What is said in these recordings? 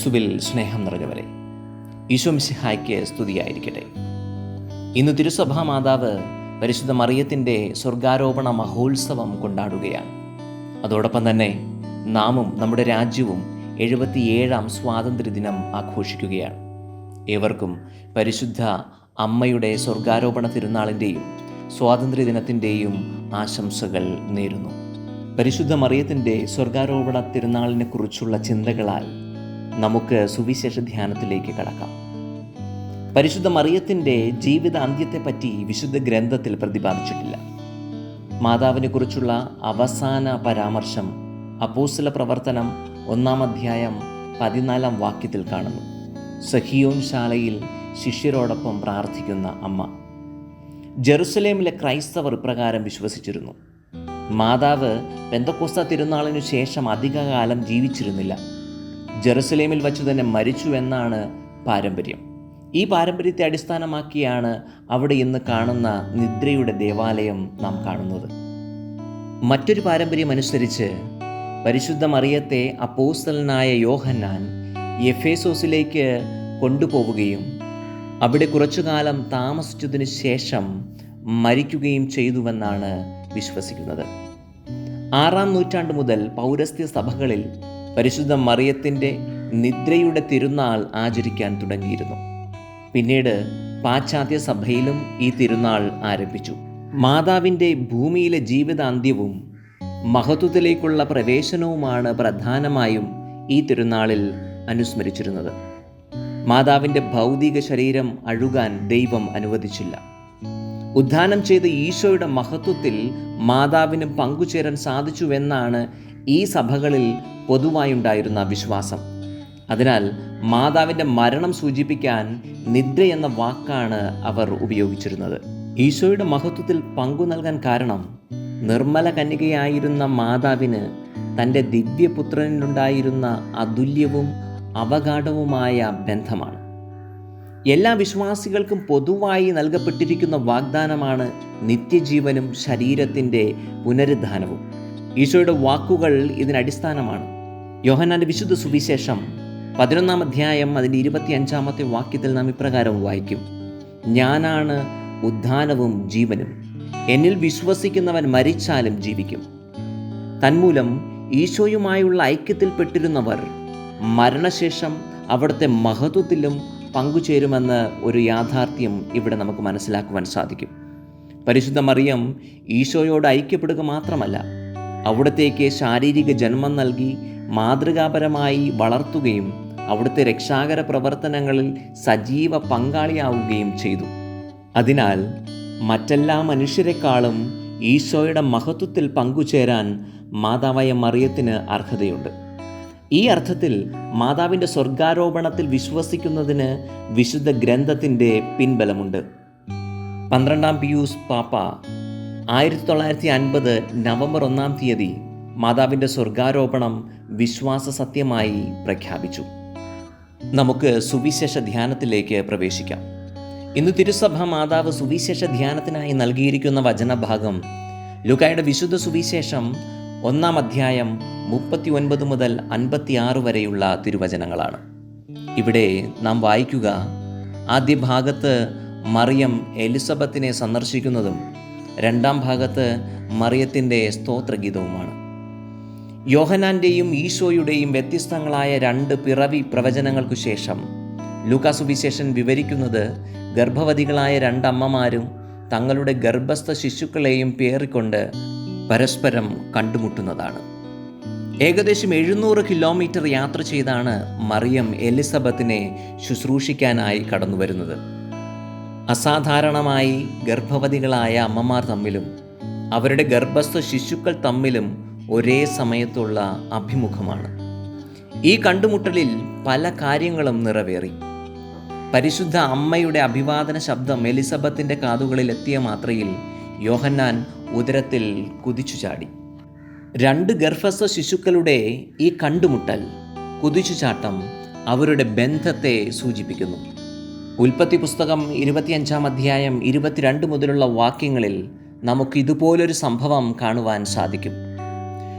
ക്രിസ്തുവിൽ സ്നേഹം നിറഞ്ഞവരെ ഈശോ മിസിഹായ്ക്ക് സ്തുതിയായിരിക്കട്ടെ. ഇന്ന് തിരുസഭാ മാതാവ് പരിശുദ്ധ മറിയത്തിന്റെ സ്വർഗാരോപണ മഹോത്സവം കൊണ്ടാടുകയാണ്. അതോടൊപ്പം തന്നെ നാമും നമ്മുടെ രാജ്യവും എഴുപത്തിയേഴാം സ്വാതന്ത്ര്യദിനം ആഘോഷിക്കുകയാണ്. ഏവർക്കും പരിശുദ്ധ അമ്മയുടെ സ്വർഗാരോപണ തിരുനാളിന്റെയും സ്വാതന്ത്ര്യദിനത്തിന്റെയും ആശംസകൾ നേരുന്നു. പരിശുദ്ധ മറിയത്തിന്റെ സ്വർഗാരോപണ തിരുനാളിനെ കുറിച്ചുള്ള ചിന്തകളാൽ നമുക്ക് സുവിശേഷ ധ്യാനത്തിലേക്ക് കടക്കാം. പരിശുദ്ധ മറിയത്തിന്റെ ജീവിത അന്ത്യത്തെപ്പറ്റി വിശുദ്ധ ഗ്രന്ഥത്തിൽ പ്രതിപാദിച്ചിട്ടില്ല. മാതാവിനെ കുറിച്ചുള്ള അവസാന പരാമർശം അപ്പോസ്തല പ്രവർത്തനം ഒന്നാം അധ്യായം പതിനാലാം വാക്യത്തിൽ കാണുന്നു. സഹിയോൻ ശാലയിൽ ശിഷ്യരോടൊപ്പം പ്രാർത്ഥിക്കുന്ന അമ്മ. ജെറുസലേമിലെ ക്രൈസ്തവർ ഇപ്രകാരം വിശ്വസിച്ചിരുന്നു. മാതാവ് പെന്തക്കോസ്ത തിരുനാളിനു ശേഷം അധികകാലം ജീവിച്ചിരുന്നില്ല. ജെറുസലേമിൽ വച്ചു തന്നെ മരിച്ചു എന്നാണ് പാരമ്പര്യം. ഈ പാരമ്പര്യത്തെ അടിസ്ഥാനമാക്കിയാണ് അവിടെ ഇന്ന് കാണുന്ന നിദ്രയുടെ ദേവാലയം നാം കാണുന്നത്. മറ്റൊരു പാരമ്പര്യം അനുസരിച്ച് പരിശുദ്ധ മറിയത്തെ അപ്പോസ്തലനായ യോഹന്നാൻ എഫേസോസിലേക്ക് കൊണ്ടുപോവുകയും അവിടെ കുറച്ചുകാലം താമസിച്ചതിനു ശേഷം മരിക്കുകയും ചെയ്തുവെന്നാണ് വിശ്വസിക്കുന്നത്. ആറാം നൂറ്റാണ്ട് മുതൽ പൗരസ്ത്യ സഭകളിൽ പരിശുദ്ധ മറിയത്തിന്റെ നിദ്രയുടെ തിരുനാൾ ആചരിക്കാൻ തുടങ്ങിയിരുന്നു. പിന്നീട് പാശ്ചാത്യ സഭയിലും ഈ തിരുനാൾ ആരംഭിച്ചു. മാതാവിന്റെ ഭൂമിയിലെ ജീവിതാന്ത്യവും മഹത്വത്തിലേക്കുള്ള പ്രവേശനവുമാണ് പ്രധാനമായും ഈ തിരുനാളിൽ അനുസ്മരിച്ചിരുന്നത്. മാതാവിന്റെ ഭൗതിക ശരീരം അഴുകാൻ ദൈവം അനുവദിച്ചില്ല. ഉദ്ധാനം ചെയ്ത ഈശോയുടെ മഹത്വത്തിൽ മാതാവിന് പങ്കുചേരാൻ സാധിച്ചുവെന്നാണ് ഈ സഭകളിൽ പൊതുവായുണ്ടായിരുന്ന വിശ്വാസം. അതിനാൽ മാതാവിന്റെ മരണം സൂചിപ്പിക്കാൻ നിദ്ര എന്ന വാക്കാണ് അവർ ഉപയോഗിച്ചിരുന്നത്. ഈശോയുടെ മഹത്വത്തിൽ പങ്കു നൽകാൻ കാരണം നിർമ്മല കന്യകയായിരുന്ന മാതാവിന് തന്റെ ദിവ്യപുത്രനിലുണ്ടായിരുന്ന അതുല്യവും അവഗാഠവുമായ ബന്ധമാണ്. എല്ലാ വിശ്വാസികൾക്കും പൊതുവായി നൽകപ്പെട്ടിരിക്കുന്ന വാഗ്ദാനമാണ് നിത്യജീവനും ശരീരത്തിന്റെ പുനരുദ്ധാനവും. ഈശോയുടെ വാക്കുകൾ ഇതിനടിസ്ഥാനമാണ് യോഹന്നാന്റെ വിശുദ്ധ സുവിശേഷം പതിനൊന്നാം അധ്യായം അതിന്റെ ഇരുപത്തി അഞ്ചാമത്തെ വാക്യത്തിൽ നാം ഇപ്രകാരം വായിക്കും. ഞാനാണ് ഉദ്ധാനവും ജീവനും. എന്നിൽ വിശ്വസിക്കുന്നവൻ മരിച്ചാലും ജീവിക്കും. തന്മൂലം ഈശോയുമായുള്ള ഐക്യത്തിൽപ്പെട്ടിരുന്നവർ മരണശേഷം അവിടുത്തെ മഹത്വത്തിലും പങ്കുചേരുമെന്ന് ഒരു യാഥാർത്ഥ്യം ഇവിടെ നമുക്ക് മനസ്സിലാക്കുവാൻ സാധിക്കും. പരിശുദ്ധ മറിയം ഈശോയോട് ഐക്യപ്പെടുക മാത്രമല്ല അവിടത്തേക്ക് ശാരീരിക ജന്മം നൽകി മാതൃകാപരമായി വളർത്തുകയും അവിടുത്തെ രക്ഷാകര പ്രവർത്തനങ്ങളിൽ സജീവ പങ്കാളിയാവുകയും ചെയ്തു. അതിനാൽ മറ്റെല്ലാ മനുഷ്യരെക്കാളും ഈശോയുടെ മഹത്വത്തിൽ പങ്കുചേരാൻ മാതാവായ മറിയത്തിന് അർഹതയുണ്ട്. ഈ അർത്ഥത്തിൽ മാതാവിന്റെ സ്വർഗാരോപണത്തിൽ വിശ്വസിക്കുന്നതിന് വിശുദ്ധ ഗ്രന്ഥത്തിന്റെ പിൻബലമുണ്ട്. പന്ത്രണ്ടാം പിയൂസ് പാപ്പ ആയിരത്തി തൊള്ളായിരത്തി അൻപത് നവംബർ ഒന്നാം തീയതി മാതാവിന്റെ സ്വർഗാരോപണം വിശ്വാസ സത്യമായി പ്രഖ്യാപിച്ചു. നമുക്ക് സുവിശേഷ ധ്യാനത്തിലേക്ക് പ്രവേശിക്കാം. ഇന്ന് തിരുസഭ മാതാവ് സുവിശേഷ ധ്യാനത്തിനായി നൽകിയിരിക്കുന്ന വചനഭാഗം ലുക്കായുടെ വിശുദ്ധ സുവിശേഷം ഒന്നാം അധ്യായം മുപ്പത്തി ഒൻപത് മുതൽ അൻപത്തിയാറ് വരെയുള്ള തിരുവചനങ്ങളാണ്. ഇവിടെ നാം വായിക്കുക ആദ്യ ഭാഗത്ത് മറിയം എലിസബത്തിനെ സന്ദർശിക്കുന്നതും രണ്ടാം ഭാഗത്ത് മറിയത്തിന്റെ സ്തോത്രഗീതവുമാണ്. യോഹനാന്റെയും ഈശോയുടെയും വ്യത്യസ്തങ്ങളായ രണ്ട് പിറവി പ്രവചനങ്ങൾക്കു ശേഷം ലൂക്കാസുവിശേഷൻ വിവരിക്കുന്നത് ഗർഭവതികളായ രണ്ടമ്മമാരും തങ്ങളുടെ ഗർഭസ്ഥ ശിശുക്കളെയും പേറിക്കൊണ്ട് പരസ്പരം കണ്ടുമുട്ടുന്നതാണ്. ഏകദേശം എഴുന്നൂറ് കിലോമീറ്റർ യാത്ര ചെയ്താണ് മറിയം എലിസബത്തിനെ ശുശ്രൂഷിക്കാനായി കടന്നു വരുന്നത് അസാധാരണമായി ഗർഭവതികളായ അമ്മമാർ തമ്മിലും അവരുടെ ഗർഭസ്ഥ ശിശുക്കൾ തമ്മിലും ഒരേ സമയത്തുള്ള അഭിമുഖമാണ്. ഈ കണ്ടുമുട്ടലിൽ പല കാര്യങ്ങളും നിറവേറി. പരിശുദ്ധ അമ്മയുടെ അഭിവാദന ശബ്ദം എലിസബത്തിന്റെ കാതുകളിൽ എത്തിയ മാത്രയിൽ യോഹന്നാൻ ഉദരത്തിൽ കുതിച്ചു ചാടി. രണ്ട് ഗർഭസ്ഥ ശിശുക്കളുടെ ഈ കണ്ടുമുട്ടൽ കുതിച്ചുചാട്ടം അവരുടെ ബന്ധത്തെ സൂചിപ്പിക്കുന്നു. ഉൽപ്പത്തി പുസ്തകം ഇരുപത്തിയഞ്ചാം അധ്യായം ഇരുപത്തിരണ്ട് മുതലുള്ള വാക്യങ്ങളിൽ നമുക്ക് ഇതുപോലൊരു സംഭവം കാണുവാൻ സാധിക്കും.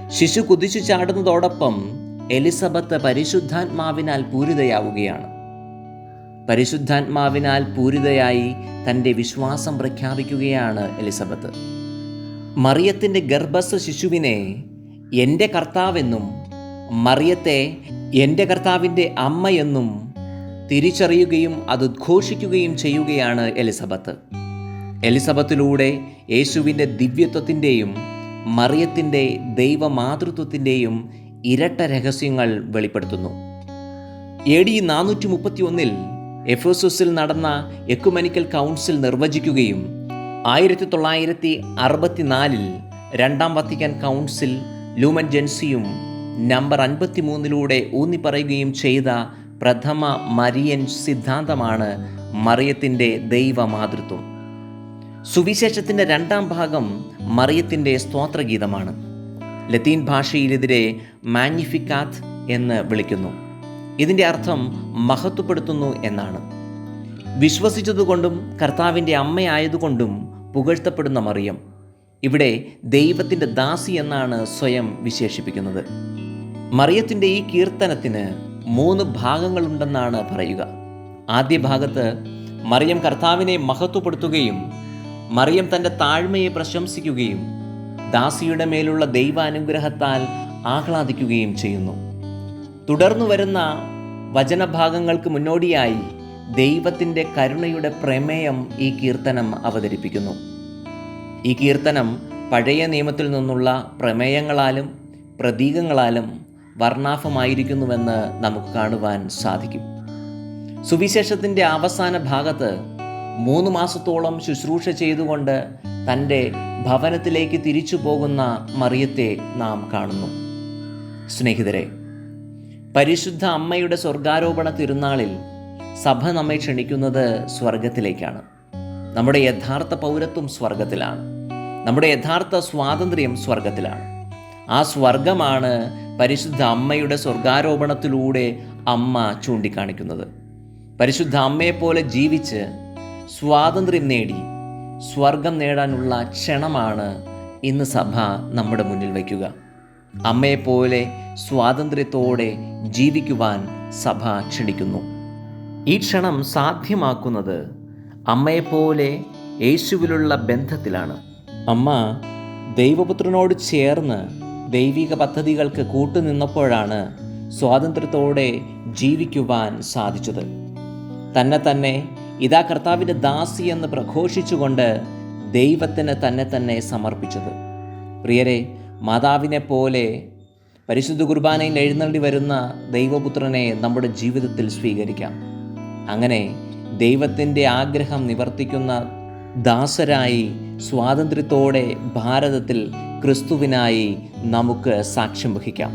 ശിശു കുതിച്ചു ചാടുന്നതോടൊപ്പം എലിസബത്ത് പരിശുദ്ധാത്മാവിനാൽ പൂരിതയാവുകയാണ്. പരിശുദ്ധാത്മാവിനാൽ പൂരിതയായി തന്റെ വിശ്വാസം പ്രഖ്യാപിക്കുകയാണ് എലിസബത്ത്. മറിയത്തിന്റെ ഗർഭസ്ഥ ശിശുവിനെ എന്റെ കർത്താവെന്നും മറിയത്തെ എന്റെ കർത്താവിന്റെ അമ്മയെന്നും തിരിച്ചറിയുകയും അത് ഉദ്ഘോഷിക്കുകയും ചെയ്യുകയാണ് എലിസബത്ത്. എലിസബത്തിലൂടെ യേശുവിന്റെ ദിവ്യത്വത്തിന്റെയും മറിയത്തിന്റെ ദൈവമാതൃത്വത്തിന്റെയും ഇരട്ട രഹസ്യങ്ങൾ വെളിപ്പെടുത്തുന്നു. എ ഡി നാനൂറ്റി മുപ്പത്തി ഒന്നിൽ എഫോസസിൽ നടന്ന എക്കുമനിക്കൽ കൗൺസിൽ നിർവചിക്കുകയും ആയിരത്തി തൊള്ളായിരത്തി അറുപത്തിനാലിൽ രണ്ടാം വത്തിക്കാൻ കൗൺസിൽ ലൂമൻ ജെൻസിയും നമ്പർ അൻപത്തി മൂന്നിലൂടെ ഊന്നിപ്പറയുകയും ചെയ്ത പ്രഥമ മരിയൻ സിദ്ധാന്തമാണ് മറിയത്തിന്റെ ദൈവമാതൃത്വം. സുവിശേഷത്തിന്റെ രണ്ടാം ഭാഗം മറിയത്തിന്റെ സ്തോത്രഗീതമാണ്. ലത്തീൻ ഭാഷയിലെതിരെ മാഗ്നിഫിക്കാത്ത് എന്ന് വിളിക്കുന്നു. ഇതിന്റെ അർത്ഥം മഹത്വപ്പെടുത്തുന്നു എന്നാണ്. വിശ്വസിച്ചതുകൊണ്ടും കർത്താവിന്റെ അമ്മയായതുകൊണ്ടും പുകഴ്ത്തപ്പെടുന്ന മറിയം. ഇവിടെ ദൈവത്തിന്റെ ദാസി എന്നാണ് സ്വയം വിശേഷിപ്പിക്കുന്നത്. മറിയത്തിന്റെ ഈ കീർത്തനത്തിന് മൂന്ന് ഭാഗങ്ങളുണ്ടെന്നാണ് പറയുക. ആദ്യ ഭാഗത്ത് മറിയം കർത്താവിനെ മഹത്വപ്പെടുത്തുകയും മറിയം തന്റെ താഴ്മയെ പ്രശംസിക്കുകയും ദാസിയുടെ മേലുള്ള ദൈവാനുഗ്രഹത്താൽ ആഹ്ലാദിക്കുകയും ചെയ്യുന്നു. തുടർന്നു വരുന്ന വചനഭാഗങ്ങൾക്ക് മുന്നോടിയായി ദൈവത്തിന്റെ കരുണയുടെ പ്രമേയം ഈ കീർത്തനം അവതരിപ്പിക്കുന്നു. ഈ കീർത്തനം പഴയ നിയമത്തിൽ നിന്നുള്ള പ്രമേയങ്ങളാലും പ്രതീകങ്ങളാലും വർണാഭമായിരിക്കുന്നുവെന്ന് നമുക്ക് കാണുവാൻ സാധിക്കും. സുവിശേഷത്തിന്റെ അവസാന ഭാഗത്ത് മൂന്ന് മാസത്തോളം ശുശ്രൂഷ ചെയ്തുകൊണ്ട് തന്റെ ഭവനത്തിലേക്ക് തിരിച്ചു പോകുന്ന മറിയത്തെ നാം കാണുന്നു. സ്നേഹിതരെ പരിശുദ്ധ അമ്മയുടെ സ്വർഗാരോപണ തിരുനാളിൽ സഭ നമ്മെ ക്ഷണിക്കുന്നത് സ്വർഗത്തിലേക്കാണ്. നമ്മുടെ യഥാർത്ഥ പൗരത്വം സ്വർഗത്തിലാണ്. നമ്മുടെ യഥാർത്ഥ സ്വാതന്ത്ര്യം സ്വർഗത്തിലാണ്. ആ സ്വർഗമാണ് പരിശുദ്ധ അമ്മയുടെ സ്വർഗാരോപണത്തിലൂടെ അമ്മ ചൂണ്ടിക്കാണിക്കുന്നത്. പരിശുദ്ധ അമ്മയെപ്പോലെ ജീവിച്ച് സ്വാതന്ത്ര്യം നേടി സ്വർഗം നേടാനുള്ള ക്ഷണമാണ് ഇന്ന് സഭ നമ്മുടെ മുന്നിൽ വയ്ക്കുക. അമ്മയെപ്പോലെ സ്വാതന്ത്ര്യത്തോടെ ജീവിക്കുവാൻ സഭ ക്ഷണിക്കുന്നു. ഈ ക്ഷണം സാധ്യമാക്കുന്നത് അമ്മയെപ്പോലെ യേശുവിലുള്ള ബന്ധത്തിലാണ്. അമ്മ ദൈവപുത്രനോട് ചേർന്ന് ദൈവിക പദ്ധതികൾക്ക് കൂട്ടുനിന്നപ്പോഴാണ് സ്വാതന്ത്ര്യത്തോടെ ജീവിക്കുവാൻ സാധിച്ചത്. തന്നെ തന്നെ ഇതാ കർത്താവിന്റെ ദാസി എന്ന് പ്രഘോഷിച്ചുകൊണ്ട് ദൈവത്തിന് തന്നെ തന്നെ സമർപ്പിച്ചത്. പ്രിയരെ മാതാവിനെ പോലെ പരിശുദ്ധ കുർബാനയിൽ എഴുന്നള്ളി വരുന്ന ദൈവപുത്രനെ നമ്മുടെ ജീവിതത്തിൽ സ്വീകരിക്കാം. അങ്ങനെ ദൈവത്തിന്റെ ആഗ്രഹം നിവർത്തിക്കുന്ന ദാസരായി സ്വാതന്ത്ര്യത്തോടെ ഭാരതത്തിൽ ക്രിസ്തുവിനായി നമുക്ക് സാക്ഷ്യം വഹിക്കാം.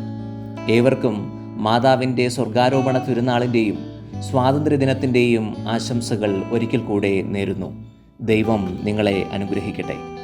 ഏവർക്കും മാതാവിന്റെ സ്വർഗാരോപണ തിരുനാളിന്റെയും സ്വാതന്ത്ര്യദിനത്തിന്റെയും ആശംസകൾ ഒരിക്കൽ കൂടെ നേരുന്നു. ദൈവം നിങ്ങളെ അനുഗ്രഹിക്കട്ടെ.